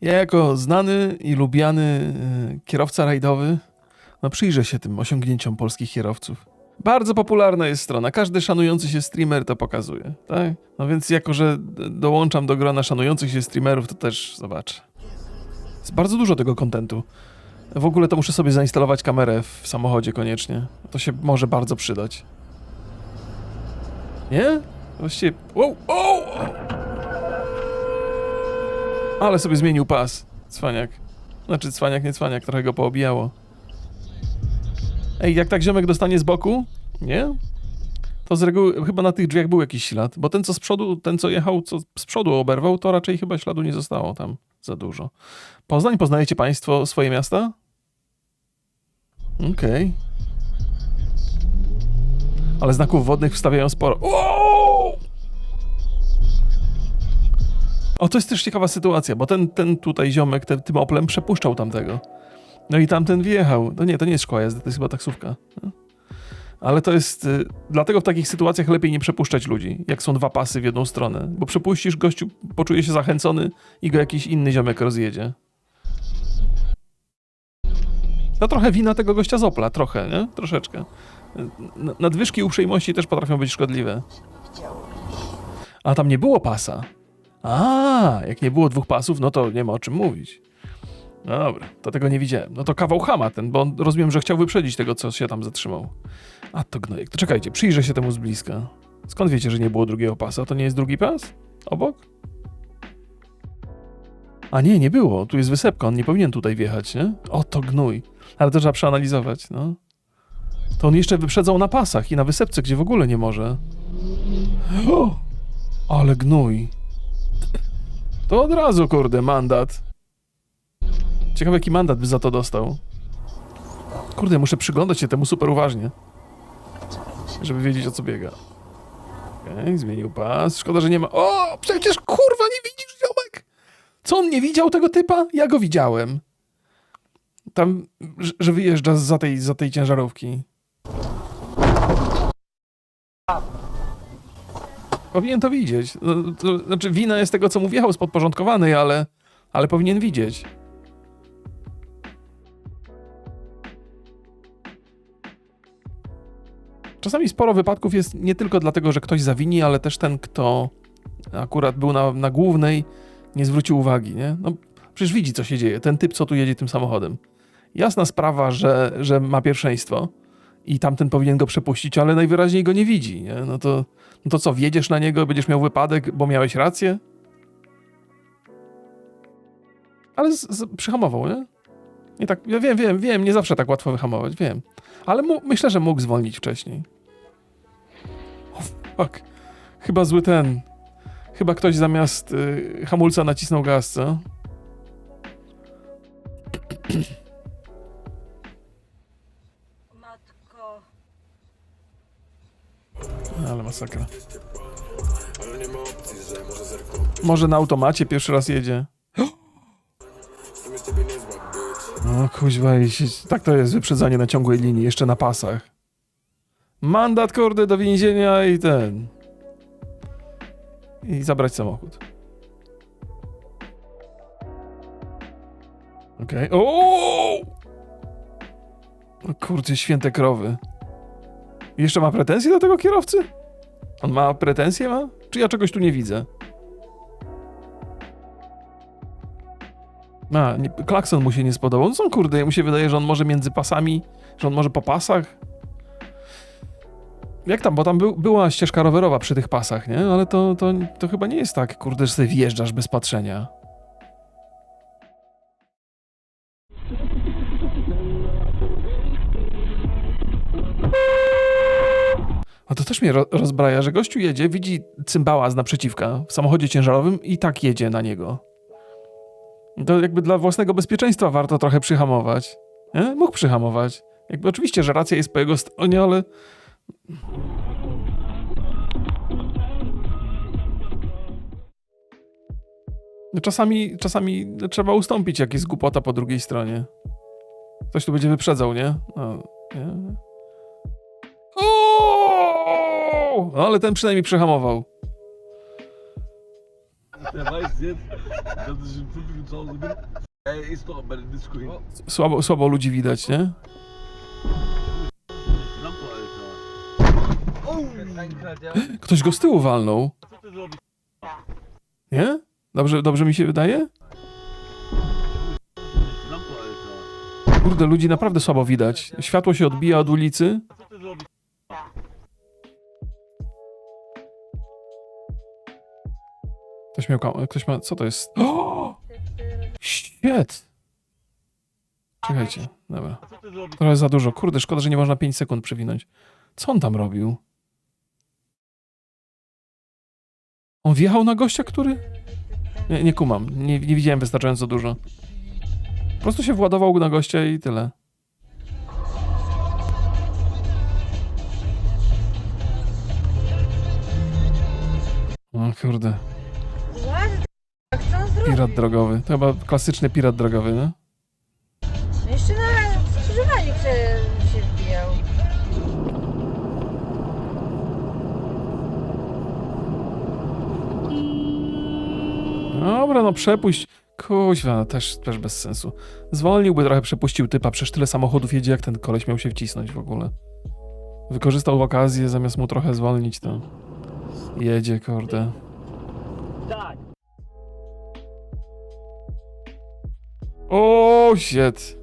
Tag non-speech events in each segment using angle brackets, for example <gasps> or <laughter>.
Ja jako znany i lubiany y, kierowca rajdowy, no przyjrzę się tym osiągnięciom polskich kierowców. Bardzo popularna jest strona, każdy szanujący się streamer to pokazuje, tak? No więc jako, że dołączam do grona szanujących się streamerów, to też zobaczę. Jest bardzo dużo tego kontentu. W ogóle to muszę sobie zainstalować kamerę w samochodzie koniecznie. To się może bardzo przydać. Nie? Właściwie... Wow, wow! Ale sobie zmienił pas, cwaniak. Znaczy cwaniak, nie cwaniak, trochę go poobijało. Ej, jak tak ziomek dostanie z boku, nie? To z reguły chyba na tych drzwiach był jakiś ślad, bo ten co z przodu, ten co jechał, co z przodu oberwał, to raczej chyba śladu nie zostało tam za dużo. Poznań, poznajecie państwo swoje miasta? Okej. Ale znaków wodnych wstawiają sporo. Wow! O, to jest też ciekawa sytuacja, bo ten, ten tutaj ziomek te, tym Oplem przepuszczał tamtego. No i tamten wjechał. No nie, to nie jest szkoła jazdy, to jest chyba taksówka. No. Ale to jest... Y, dlatego w takich sytuacjach lepiej nie przepuszczać ludzi, jak są dwa pasy w jedną stronę. Bo przepuścisz, gościu poczuje się zachęcony i go jakiś inny ziomek rozjedzie. To trochę wina tego gościa z trochę, nie? Troszeczkę. Nadwyżki uprzejmości też potrafią być szkodliwe. A tam nie było pasa. A, jak nie było dwóch pasów, no to nie ma o czym mówić. No dobra, to tego nie widziałem. No to kawał chama ten, bo rozumiem, że chciał wyprzedzić tego, co się tam zatrzymał. A to gnojek. To czekajcie, przyjrzę się temu z bliska. Skąd wiecie, że nie było drugiego pasa? To nie jest drugi pas? Obok? A nie, nie było. Tu jest wysepka, on nie powinien tutaj wjechać, nie? O, to gnój. Ale to trzeba przeanalizować, no. To on jeszcze wyprzedzał na pasach i na wysepce, gdzie w ogóle nie może. O, <gasps> ale gnój. To od razu, kurde, mandat. Ciekawe, jaki mandat by za to dostał. Kurde, muszę przyglądać się temu super uważnie. Żeby wiedzieć, o co biega. Okej, zmienił pas. Szkoda, że nie ma... O, przecież kurwa nie widzisz, ziomek! Co, on nie widział tego typa? Ja go widziałem. Tam, że- że wyjeżdża za tej, za tej ciężarówki. Powinien to widzieć. No, znaczy, wina jest tego, co mu wjechał z podporządkowanej, ale, ale powinien widzieć. Czasami sporo wypadków jest nie tylko dlatego, że ktoś zawini, ale też ten, kto akurat był na, na głównej, nie zwrócił uwagi, nie? No, przecież widzi, co się dzieje. Ten typ, co tu jedzie tym samochodem. Jasna sprawa, że, że ma pierwszeństwo i tamten powinien go przepuścić, ale najwyraźniej go nie widzi, nie? No to, to co, wjedziesz na niego, będziesz miał wypadek, bo miałeś rację? Ale z, z, przyhamował, nie? Nie tak, ja wiem, wiem, wiem, nie zawsze tak łatwo wyhamować, wiem. Ale mu, myślę, że mógł zwolnić wcześniej. O, fuck. Chyba zły ten. Chyba ktoś zamiast y, hamulca nacisnął gaz, co? <clears throat> Ale masakra. Może na automacie pierwszy raz jedzie. No kuźwa, i się- tak to jest wyprzedzanie na ciągłej linii, jeszcze na pasach. Mandat kurde do więzienia i ten. I zabrać samochód. Okej. Okay. O No kurczę, święte krowy. Jeszcze ma pretensje do tego kierowcy? On ma pretensje, ma? Czy ja czegoś tu nie widzę? A, nie, klakson mu się nie spodobał. No co kurde, mu się wydaje, że on może między pasami, że on może po pasach. Jak tam, bo tam był, była ścieżka rowerowa przy tych pasach, nie? Ale to, to, to chyba nie jest tak, kurde, że sobie wjeżdżasz bez patrzenia. A to też mnie ro- rozbraja, że gościu jedzie, widzi cymbała z naprzeciwka w samochodzie ciężarowym i tak jedzie na niego. To jakby dla własnego bezpieczeństwa warto trochę przyhamować. Nie? Mógł przyhamować. Jakby oczywiście, że racja jest po jego stronie, ale... No Czasami, czasami trzeba ustąpić, jak jest głupota po drugiej stronie. Ktoś tu będzie wyprzedzał, nie? No, nie? O! No, ale ten przynajmniej przehamował. Słabo, słabo ludzi widać, nie? Ktoś go z tyłu walnął. Nie? Dobrze, dobrze mi się wydaje? Kurde, ludzi naprawdę słabo widać. Światło się odbija od ulicy. Ktoś miał kam- Ktoś ma... Co to jest? O! <gasps> Świet! Czekajcie, dobra. So auf die Trochę za dużo. Kurde, szkoda, że nie można 5 sekund przewinąć. Co on tam robił? On wjechał na gościa, który... Nie, nie kumam. Nie, nie widziałem wystarczająco dużo. Po prostu się władował na gościa i tyle. O kurde. Pirat drogowy. To chyba klasyczny pirat drogowy, nie? Jeszcze na skrzyżowaniu się, się wbijał. Dobra, no przepuść. Kuźwa, no też, też bez sensu. Zwolniłby trochę, przepuścił typa, przecież tyle samochodów jedzie, jak ten koleś miał się wcisnąć w ogóle. Wykorzystał okazję, zamiast mu trochę zwolnić, to jedzie, kurde. O, shit.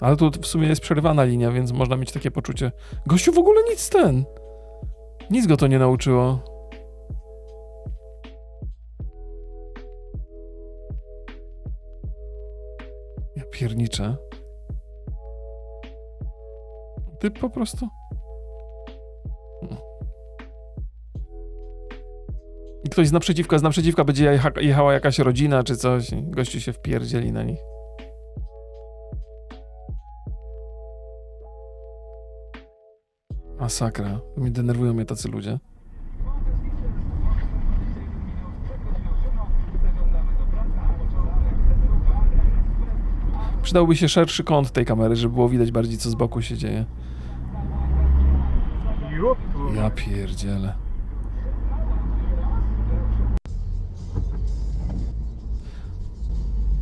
Ale tu w sumie jest przerywana linia, więc można mieć takie poczucie. Gościu w ogóle nic ten. Nic go to nie nauczyło. Ja pierniczę. Typ po prostu. Ktoś z naprzeciwka, z naprzeciwka będzie jecha, jechała jakaś rodzina czy coś. Gościu się wpierdzieli na nich. Masakra. Mnie denerwują mnie tacy ludzie. Przydałby się szerszy kąt tej kamery, żeby było widać bardziej, co z boku się dzieje. Ja pierdzielę.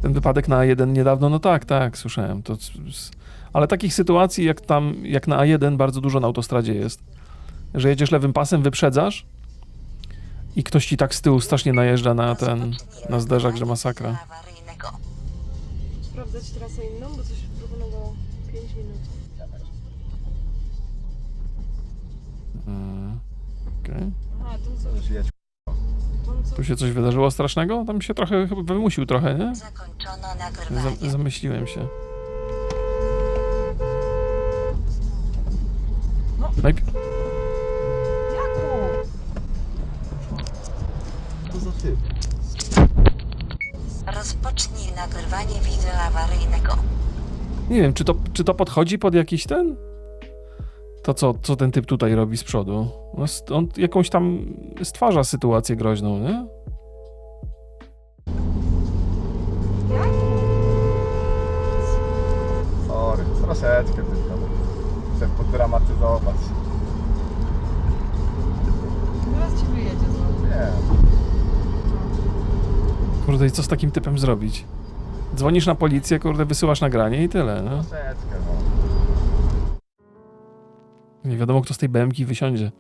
Ten wypadek na A1 niedawno, no tak, tak, słyszałem. To, ale takich sytuacji jak tam, jak na A1 bardzo dużo na autostradzie jest. Że jedziesz lewym pasem, wyprzedzasz i ktoś ci tak z tyłu strasznie najeżdża na ten, na zderzak, że masakra. sprawdzać trasę inną, bo coś proponowało 5 minut. Mm, Okej. Aha, to co? Tu się coś wydarzyło strasznego? Tam się trochę chyba wymusił trochę, nie? Zakończono Zam- nagrywanie. zamyśliłem się. No. Najp- Jakub! Co za typ? Rozpocznij nagrywanie wideo awaryjnego. nie wiem, czy to, czy to podchodzi pod jakiś ten? To co, co ten typ tutaj robi z przodu? No, on jakąś tam stwarza sytuację groźną, nie? Sorry, troszeczkę tylko. Chcę podramatyzować. Teraz ci wyjedzie znowu. Nie, Kurde, i co z takim typem zrobić? Dzwonisz na policję, kurde, wysyłasz nagranie i tyle, no. troszeczkę no. Nie wiadomo, kto z tej BMki wysiądzie.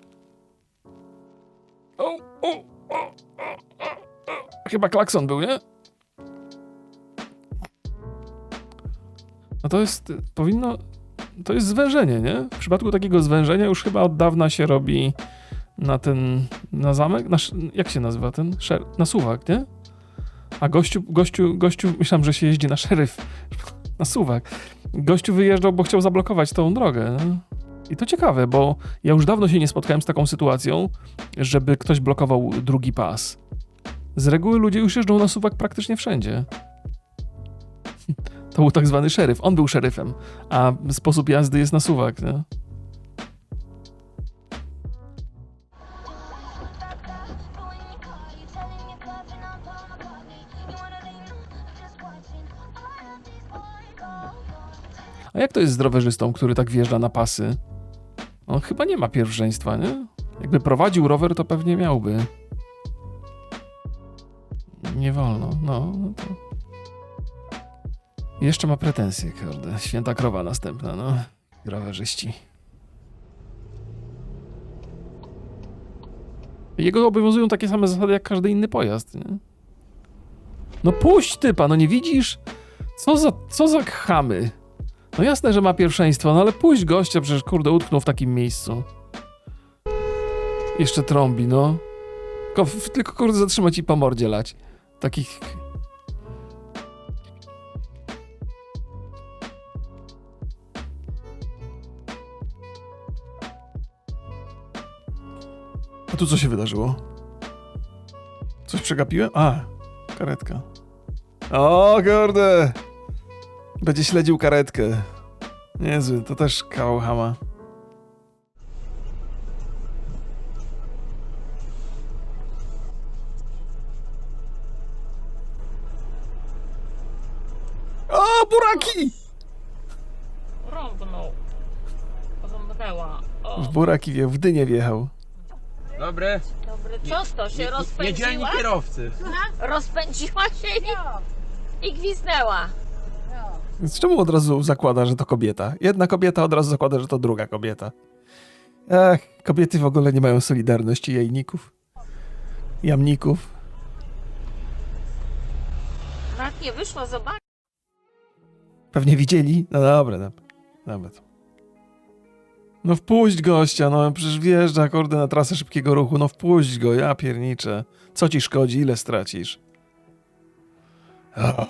O, o, o. Chyba klakson był, nie? No to jest, powinno, to jest zwężenie, nie? W przypadku takiego zwężenia już chyba od dawna się robi na ten, na zamek, na, jak się nazywa ten? Szer, na suwak, nie? A gościu, gościu, gościu, myślałem, że się jeździ na szeryf, <laughs> na suwak. Gościu wyjeżdżał, bo chciał zablokować tą drogę, nie? I to ciekawe, bo ja już dawno się nie spotkałem z taką sytuacją, żeby ktoś blokował drugi pas. Z reguły ludzie już jeżdżą na suwak praktycznie wszędzie. <laughs> To był tak zwany szeryf. On był szeryfem, a sposób jazdy jest na suwak. A jak to jest z rowerzystą, który tak wjeżdża na pasy? On chyba nie ma pierwszeństwa, nie? Jakby prowadził rower, to pewnie miałby. Nie wolno, no. no to... Jeszcze ma pretensje, kurde. Święta krowa następna, no. Rowerzyści. Jego obowiązują takie same zasady jak każdy inny pojazd, nie? No puść typa, no nie widzisz? Co za, co za chamy? No jasne, że ma pierwszeństwo, no ale puść gościa, przecież kurde utknął w takim miejscu. Jeszcze trąbi, no. Tylko, tylko kurde zatrzymać i po mordzie lać. Takich... A tu co się wydarzyło? Coś przegapiłem? A, karetka. O kurde! Będzie śledził karetkę. Niezły, to też kawał hama. O, buraki! Zamknęła. O. W buraki wjechał, w dynie wjechał. Dobry. Dobry, co to się rozpędziła? Niedzielni kierowcy. Rozpędziła się i, i gwizdnęła. Więc czemu od razu zakłada, że to kobieta? Jedna kobieta od razu zakłada, że to druga kobieta. Ech, kobiety w ogóle nie mają solidarności jajników. Jamników. Tak nie wyszło, zobacz. Pewnie widzieli? No dobra, dobra. dobra. to. No wpuść gościa, no przecież wjeżdża kurde na trasę szybkiego ruchu, no wpuść go, ja pierniczę. Co ci szkodzi, ile stracisz? O.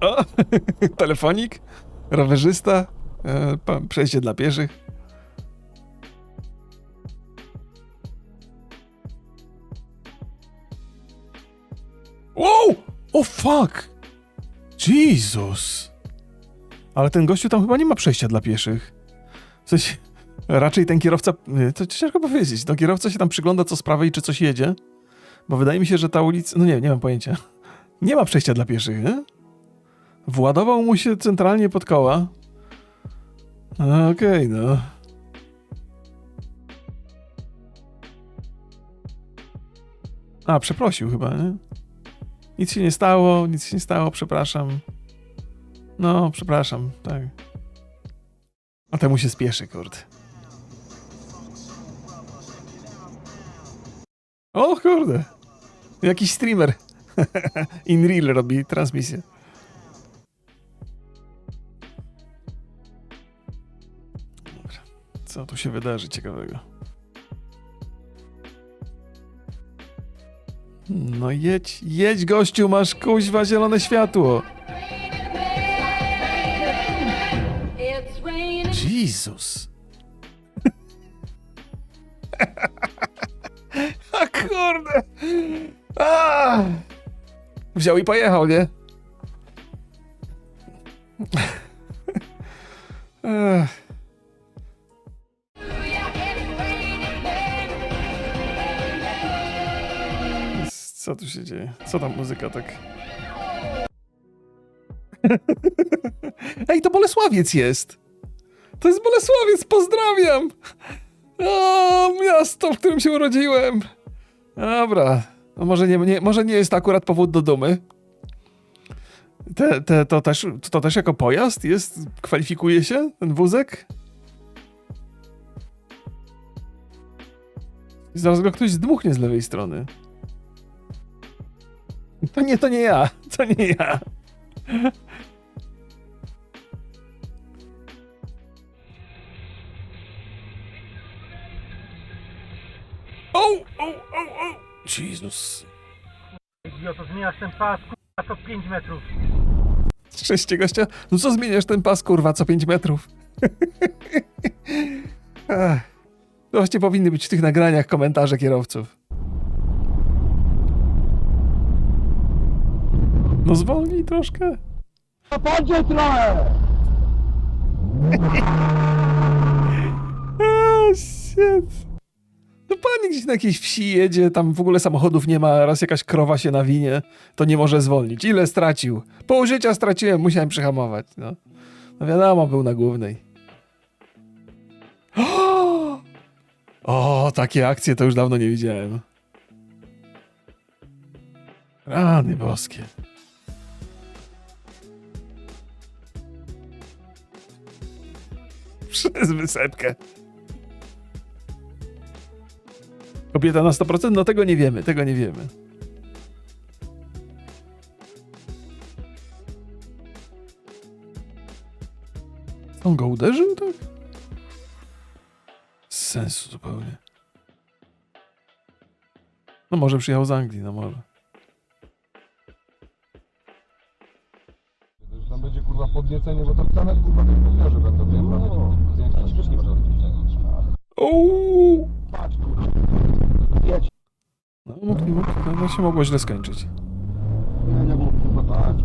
O, <laughs> telefonik, rowerzysta, e, przejście dla pieszych. Wow! O fuck! Jesus! Ale ten gościu tam chyba nie ma przejścia dla pieszych. Coś... Raczej ten kierowca... To ciężko powiedzieć. No kierowca się tam przygląda co z prawej, czy coś jedzie. Bo wydaje mi się, że ta ulica... No nie, nie mam pojęcia. Nie ma przejścia dla pieszych, nie? Władował mu się centralnie pod koła. Okej, no. A, przeprosił chyba, nie? Nic się nie stało, nic się nie stało, przepraszam. No, przepraszam, tak. A temu się spieszy, kurde. O, kurde. Jakiś streamer. <laughs> In real robi transmisję. Co tu się wydarzy ciekawego? No jedź, jedź gościu, masz kuźwa zielone światło. Jezus. <laughs> A kurde. A! Wziął i pojechał, nie? <laughs> Ech. Co tu się dzieje? Co tam muzyka tak? <laughs> Ej, to Bolesławiec jest! To jest Bolesławiec, pozdrawiam! O, miasto, w którym się urodziłem! Dobra, no może nie, nie, może nie jest to akurat powód do dumy. Te, te, to, też, to też jako pojazd jest? Kwalifikuje się ten wózek? Zaraz go ktoś zdmuchnie z lewej strony. <laughs> To nie, to nie ja. To nie ja. O, o, o, o. Jezus. Idioto, zmieniasz ten pas, kurwa, co 5 metrów. Cześć gościa. No co zmieniasz ten pas, kurwa, co 5 metrów? <laughs> Ach. To właśnie powinny być w tych nagraniach komentarze kierowców. No zwolnij troszkę. Podnieś trochę! <laughs> Ah, shit. No panik gdzieś na jakiejś wsi jedzie, tam w ogóle samochodów nie ma, raz jakaś krowa się nawinie, to nie może zwolnić. Ile stracił? Pół życia straciłem, musiałem przyhamować. No, no wiadomo, był na głównej. <gasps> O, takie akcje to już dawno nie widziałem. Rany boskie. Przez wysepkę. Kobieta na 100%? No tego nie wiemy, tego nie wiemy. On go uderzył, tak? Z sensu zupełnie. No może przyjechał z Anglii, no może. Podniecenie, bo tam nawet kurwa podmiarzy będą, nie? No. Zdjęcia ci też nie można robić. Uuu! Patrz kurwa. Jedź. No, mógł, mógł, no, no się mogło źle skończyć. Nie, nie mów kurwa patrz.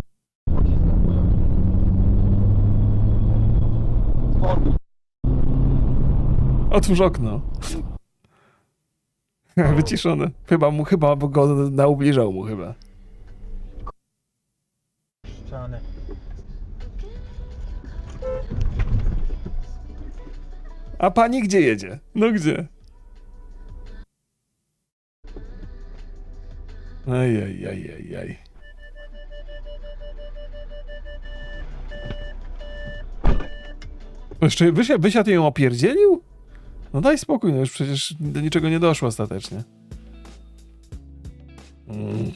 Otwórz okno. <laughs> Wyciszone. Chyba mu, chyba bo go naubliżał mu chyba. A pani gdzie jedzie? No gdzie? Ej, ej, ej, ej. To Jeszcze wysiadł, wysiadł ją opierdzielił? No daj spokój, no już przecież do niczego nie doszło ostatecznie. Mm.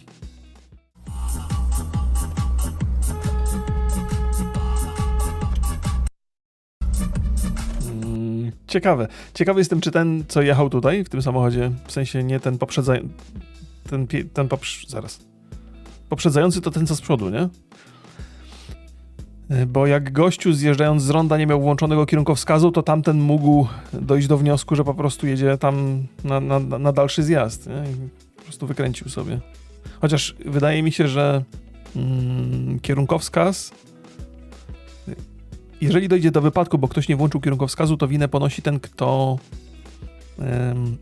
Ciekawe. Ciekawy jestem, czy ten, co jechał tutaj, w tym samochodzie, w sensie nie ten poprzedzający, ten, ten poprz... zaraz. Poprzedzający to ten, co z przodu, nie? Y, Bo jak gościu zjeżdżając z ronda nie miał włączonego kierunkowskazu, to tamten mógł dojść do wniosku, że po prostu jedzie tam na, na, na dalszy zjazd, nie? Po prostu wykręcił sobie. Chociaż wydaje mi się, że mm, kierunkowskaz jeżeli dojdzie do wypadku, bo ktoś nie włączył kierunkowskazu, to winę ponosi ten, kto em,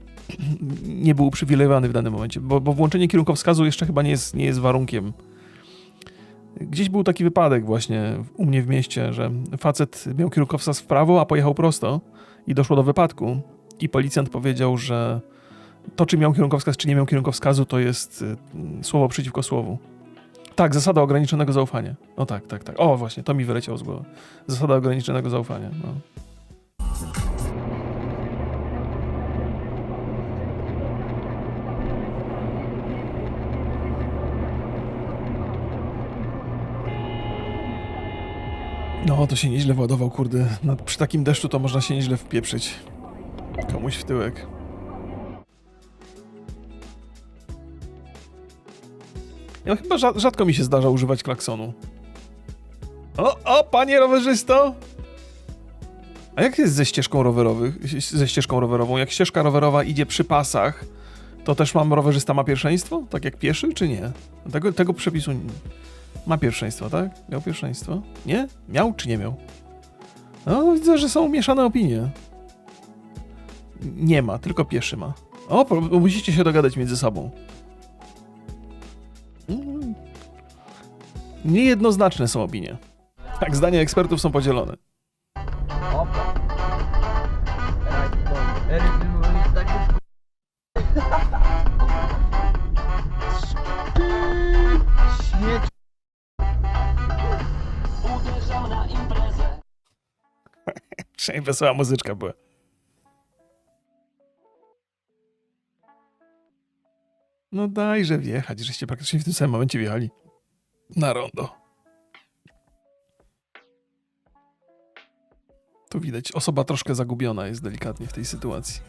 <clears throat> nie był uprzywilejowany w danym momencie, bo, bo włączenie kierunkowskazu jeszcze chyba nie jest, nie jest warunkiem. Gdzieś był taki wypadek właśnie u mnie w mieście, że facet miał kierunkowskaz w prawo, a pojechał prosto i doszło do wypadku i policjant powiedział, że to, czy miał kierunkowskaz, czy nie miał kierunkowskazu, to jest y, słowo przeciwko słowu. Tak, zasada ograniczonego zaufania. No tak, tak, tak. O, właśnie, to mi wyleciało z głowy. Zasada ograniczonego zaufania. No. No, to się nieźle władował, kurde. No, przy takim deszczu to można się nieźle wpieprzyć. Komuś w tyłek. Ja chyba rza- rzadko mi się zdarza używać klaksonu. O, o, panie rowerzysto! A jak jest ze ścieżką rowerowych, ze ścieżką rowerową? Jak ścieżka rowerowa idzie przy pasach, to też mam rowerzysta ma pierwszeństwo? Tak jak pieszy, czy nie? Tego, tego przepisu n- ma pierwszeństwo, tak? Miał pierwszeństwo? Nie? Miał czy nie miał? No, widzę, że są mieszane opinie. Nie ma, tylko pieszy ma. O, musicie się dogadać między sobą. Niejednoznaczne są opinie. Tak, zdania ekspertów są podzielone. <laughs> Przynajmniej wesoła muzyczka była. No dajże wjechać, żeście praktycznie w tym samym momencie wjechali. Na rondo. Tu widać, osoba troszkę zagubiona jest delikatnie w tej sytuacji.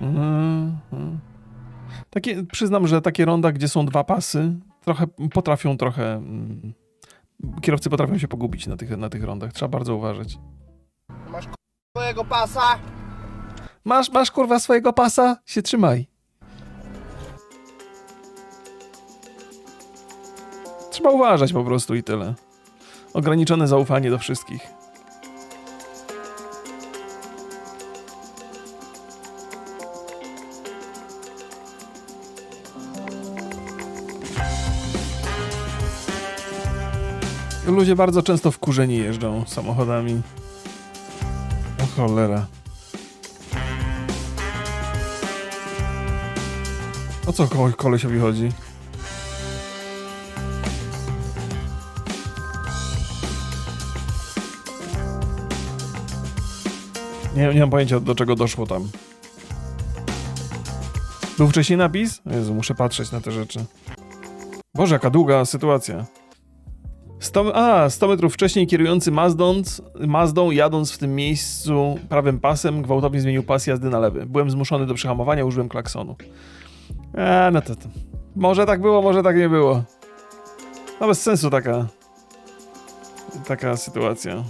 Mhm. Takie, przyznam, że takie ronda, gdzie są dwa pasy, trochę potrafią trochę. mm, Kierowcy potrafią się pogubić na tych, na tych rondach. Trzeba bardzo uważać. Masz swojego pasa? Masz, masz kurwa swojego pasa? Się trzymaj. Trzeba uważać po prostu i tyle. Ograniczone zaufanie do wszystkich. Ludzie bardzo często wkurzeni jeżdżą samochodami. Cholera. O co ko- kolesiowi chodzi? Nie, nie mam pojęcia do czego doszło tam. Był wcześniej napis? Jezu, muszę patrzeć na te rzeczy. Boże, jaka długa sytuacja. 100, a, 100 metrów wcześniej kierujący Mazdą, Mazdą, jadąc w tym miejscu prawym pasem, gwałtownie zmienił pas jazdy na lewy. Byłem zmuszony do przehamowania, użyłem klaksonu. Eee, no to, to. Może tak było, może tak nie było. No bez sensu taka... Taka sytuacja.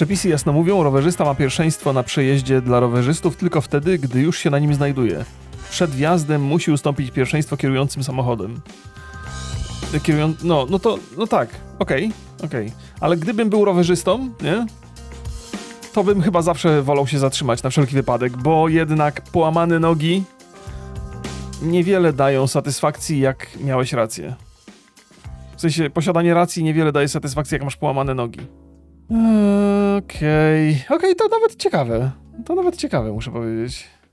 Przepisy jasno mówią, rowerzysta ma pierwszeństwo na przejeździe dla rowerzystów tylko wtedy, gdy już się na nim znajduje. Przed wjazdem musi ustąpić pierwszeństwo kierującym samochodem. Kierują... No, no to, no tak, okej, okej. Ale gdybym był rowerzystą, nie? To bym chyba zawsze wolał się zatrzymać na wszelki wypadek, bo jednak połamane nogi niewiele dają satysfakcji, jak miałeś rację. W sensie, posiadanie racji niewiele daje satysfakcji, jak masz połamane nogi. Okej, okej, to nawet ciekawe. To nawet ciekawe, muszę powiedzieć.